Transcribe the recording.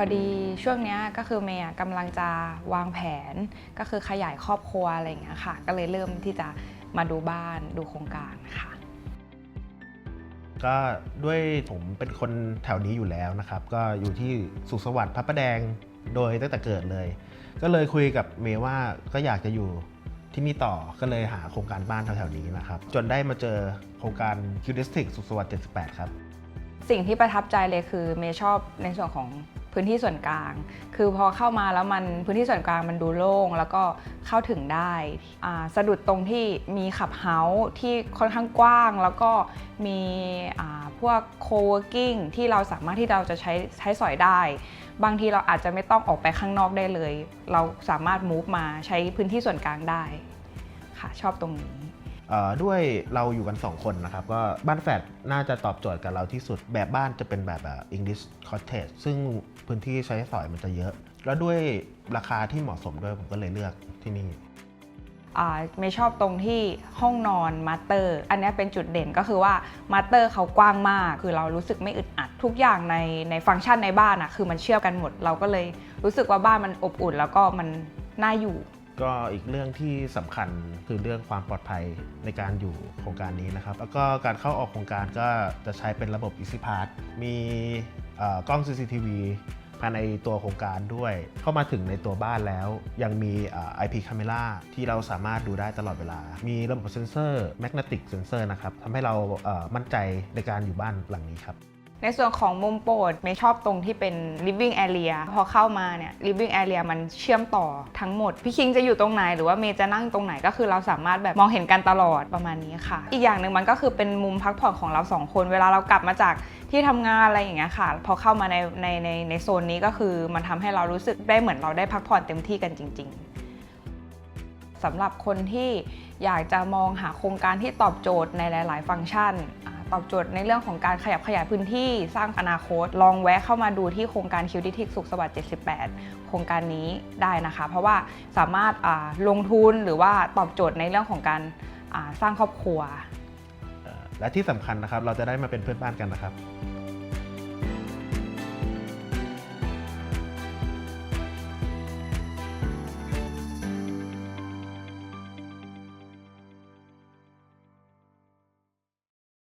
พอดีช่วงเนี้ยก็คือเมย์อะกำลังจะวางแผน ก็คือขยายครอบครัวอะไรอย่างเงี้ยค่ะ ก็เลยเริ่มที่จะมาดูบ้านดูโครงการค่ะ ก็ด้วยผมเป็นคนแถวนี้อยู่แล้วนะครับ ก็อยู่ที่สุขสวัสดิ์พระประแดงโดยตั้งแต่เกิดเลย ก็เลยคุยกับเมย์ว่าก็อยากจะอยู่ที่นี่ต่อก็เลยหาโครงการบ้านแถวๆนี้นะครับ จนได้มาเจอโครงการคิวดิสติกสุขสวัสดิ์78 ครับ สิ่งที่ประทับใจเลยคือเมย์ชอบในส่วนของ พื้นที่ส่วนกลาง คือพอเข้ามาแล้วมันพื้นที่ส่วนกลางมันดูโล่งแล้วก็เข้าถึงได้สะดุดตรงที่มีขับเฮาส์ที่ค่อนข้างกว้าง แล้วก็มีพวกโคเว r ร์กิ้งที่เราสามารถที่เราจะใช้ใช้สอยได้ บางทีเราอาจจะไม่ต้องออกไปข้างนอกได้เลย เราสามารถ move มาใช้พื้นที่ส่วนกลางได้ค่ะชอบตรงนี้ ด้วยเราอยู่กัน 2 คนนะครับ ก็บ้านแฝดน่าจะตอบโจทย์กับเราที่สุด แบบบ้านจะเป็นแบบแบบ English cottage ซึ่งพื้นที่ใช้สอยมันจะเยอะ แล้วด้วยราคาที่เหมาะสมด้วยผมก็เลยเลือกที่นี่ไม่ชอบตรงที่ห้องนอนมาสเตอร์ อันนี้เป็นจุดเด่นก็คือว่ามาสเตอร์เขากว้างมาก คือเรารู้สึกไม่อึดอัดทุกอย่างในในฟังก์ชันในบ้านอะคือมันเชื่อมกันหมด เราก็เลยรู้สึกว่าบ้านมันอบอุ่น แล้วก็มันน่าอยู่ ก็อีกเรื่องที่สำคัญคือเรื่องความปลอดภัยในการอยู่โครงการนี้นะครับ แล้วก็การเข้าออกโครงการก็จะใช้เป็นระบบ Easy Pass มีเอ่อกล้อง CCTV ภายในตัวโครงการด้วย เข้ามาถึงในตัวบ้านแล้ว ยังมีเอ่อ IP Camera ที่เราสามารถดูได้ตลอดเวลา มีระบบเซนเซอร์ Magnetic Sensor นะครับทำให้เรามั่นใจในการอยู่บ้านหลังนี้ครับ ในส่วนของมุมโปรดไม่ชอบตรงที่เป็น living area พอเข้ามาเนี่ย living area มันเชื่อมต่อทั้งหมด พี่คิงจะอยู่ตรงไหน หรือว่าเมย์จะนั่งตรงไหนก็คือเราสามารถแบบมองเห็นกันตลอดประมาณนี้ค่ะ อีกอย่างหนึ่งมันก็คือเป็นมุมพักผ่อนของเราสองคน เวลาเรากลับมาจากที่ทำงานอะไรอย่างเงี้ยค่ะ พอเข้ามาในในในในโซนนี้ก็คือมันทำให้เรารู้สึกได้เหมือนเราได้พักผ่อนเต็มที่กันจริง ๆสำหรับคนที่อยากจะมองหาโครงการที่ตอบโจทย์ในหลาย ๆ ฟังก์ชัน ตอบโจทย์ในเรื่องของการขยับขยายพื้นที่สร้างอนาคต ลองแวะเข้ามาดูที่โครงการคิวดิทิกสุขสวัสดิ์ 78 โครงการนี้ได้นะคะ เพราะว่าสามารถลงทุนหรือว่าตอบโจทย์ในเรื่องของการสร้างครอบครัว และที่สำคัญนะครับเราจะได้มาเป็นเพื่อนบ้านกันนะครับ